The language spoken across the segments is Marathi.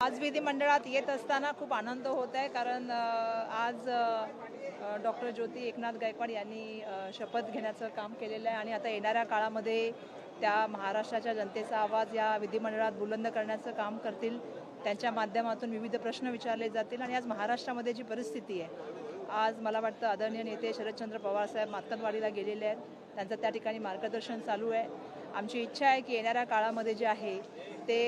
आज विधिमंडळात येत असताना खूप आनंद होत आहे कारण आज डॉक्टर ज्योती एकनाथ गायकवाड यांनी शपथ घेण्याचं काम केलेलं आहे आणि आता येणाऱ्या काळामध्ये त्या महाराष्ट्राच्या जनतेचा आवाज या विधिमंडळात बुलंद करण्याचं काम करतील. त्यांच्या माध्यमातून विविध प्रश्न विचारले जातील आणि आज महाराष्ट्रामध्ये जी परिस्थिती आहे आज मला वाटतं आदरणीय नेते शरदचंद्र पवारसाहेब मातकनवाडीला गेलेले आहेत. त्यांचं त्या ठिकाणी मार्गदर्शन चालू आहे. आमची इच्छा आहे की येणाऱ्या काळामध्ये जे आहे ते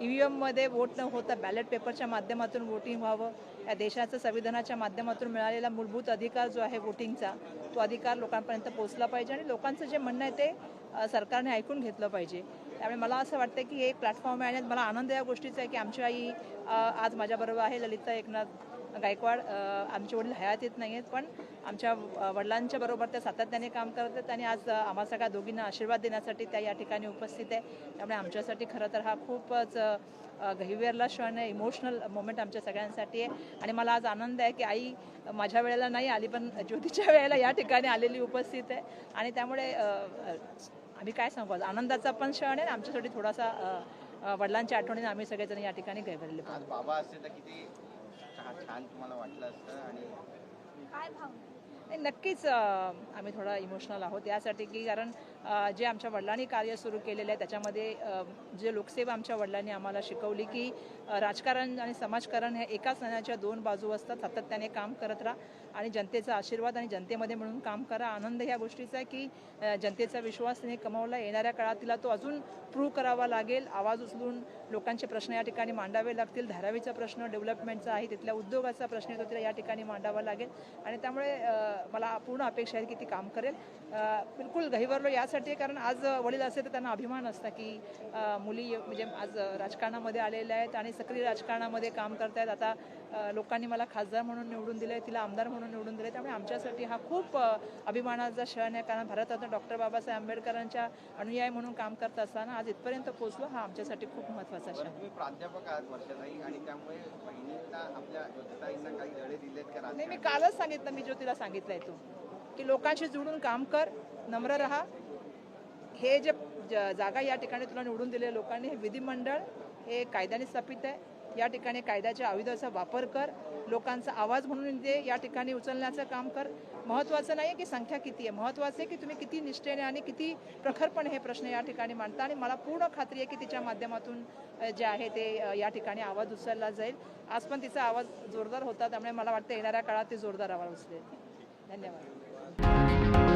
ई व्ही एममध्ये वोट न होता बॅलेट पेपरच्या माध्यमातून वोटिंग व्हावं. या देशाचं संविधानाच्या माध्यमातून मिळालेला मूलभूत अधिकार जो आहे वोटिंगचा तो अधिकार लोकांपर्यंत पोहोचला पाहिजे आणि लोकांचं जे म्हणणं आहे ते सरकारने ऐकून घेतलं पाहिजे. त्यामुळे मला असं वाटतं की हे एक प्लॅटफॉर्म आहे आणि मला आनंद या गोष्टीचा आहे की आमची आई आज माझ्याबरोबर आहे. ललिता एकनाथ गायकवाड आमचे वडील हयात येत नाही आहेत पण आमच्या वडिलांच्या बरोबर त्या सातत्याने काम करत आहेत आणि आज आम्हा सगळ्या दोघींना आशीर्वाद देण्यासाठी त्या या ठिकाणी उपस्थित आहे. त्यामुळे आमच्यासाठी खरं तर हा खूपच गहिवेरला क्षण आहे. इमोशनल मोमेंट आमच्या सगळ्यांसाठी आहे. आणि मला आज आनंद आहे की आई माझ्या वेळेला नाही आली पण ज्योतीच्या वेळेला या ठिकाणी आलेली उपस्थित आहे. आणि त्यामुळे आम्ही काय सांगू? आनंदाचा पण क्षण आहे. आणि आमच्यासाठी थोडासा वडिलांच्या आठवणीने आम्ही सगळेजण या ठिकाणी आज बाबा असते तर किती छान तुम्हाला वाटलं असतं आणि काय भावना नाही नक्कीच आम्ही थोडा इमोशनल आहोत यासाठी की कारण जे आमच्या वडिलांनी कार्य सुरू केलेलं आहे त्याच्यामध्ये जे लोकसेवा आमच्या वडिलांनी आम्हाला शिकवली की राजकारण आणि समाजकारण हे एकाच नाण्याच्या दोन बाजू असतात. सातत्याने काम करत राहा आणि जनतेचा आशीर्वाद आणि जनतेमध्ये म्हणून काम करा. आनंद ह्या गोष्टीचा आहे की जनतेचा विश्वास तिने कमावला येणाऱ्या काळात तिला तो अजून प्रूव्ह करावा लागेल. आवाज उचलून लोकांचे प्रश्न या ठिकाणी मांडावे लागतील. धारावीचा प्रश्न डेव्हलपमेंटचा आहे तिथल्या उद्योगाचा प्रश्न येतो तो तिला या ठिकाणी मांडावा लागेल. आणि त्यामुळे मला पूर्ण अपेक्षा आहे की ती काम करेल. बिलकुल गहिवरलो यासाठी आहे कारण आज वडील असे तर त्यांना अभिमान असता की मुली म्हणजे आज राजकारणामध्ये आलेल्या आहेत आणि सक्रिय राजकारणामध्ये काम करतायत. आता अ, लोकांनी मला खासदार म्हणून निवडून दिलं आहे तिला आमदार म्हणून निवडून दिलं त्यामुळे आमच्यासाठी हा खूप अभिमानाचा क्षण आहे. कारण भारतरत्न डॉक्टर बाबासाहेब आंबेडकरांच्या अनुयायी म्हणून काम करत असताना आज इथपर्यंत पोहोचलो हा आमच्यासाठी खूप महत्त्वाचा क्षण प्राध्यापक आहात वर्षाताई आणि त्यामुळे नाही मी? कालच सांगितलं मी ज्योतीला सांगितलंय तो की लोकांशी जुळून काम कर नम्र राहा हे जे ज- जागा या ठिकाणी तुला निवडून दिलेल्या लोकांनी हे विधिमंडळ हे कायद्याने स्थापित आहे. या ठिकाणी कायद्याच्या आयुधाचा वापर कर. लोकांचा आवाज म्हणून ते या ठिकाणी उचलण्याचं काम कर. महत्त्वाचं नाही आहे की संख्या किती आहे. महत्त्वाचं आहे की तुम्ही किती निष्ठेने आणि किती प्रखरपणे हे प्रश्न या ठिकाणी मांडता. आणि मला पूर्ण खात्री आहे की तिच्या माध्यमातून जे आहे ते या ठिकाणी आवाज उचलला जाईल. आज पण तिचा आवाज जोरदार होता त्यामुळे मला वाटतं येणाऱ्या काळात ते जोरदार आवाज उचलेल. धन्यवाद.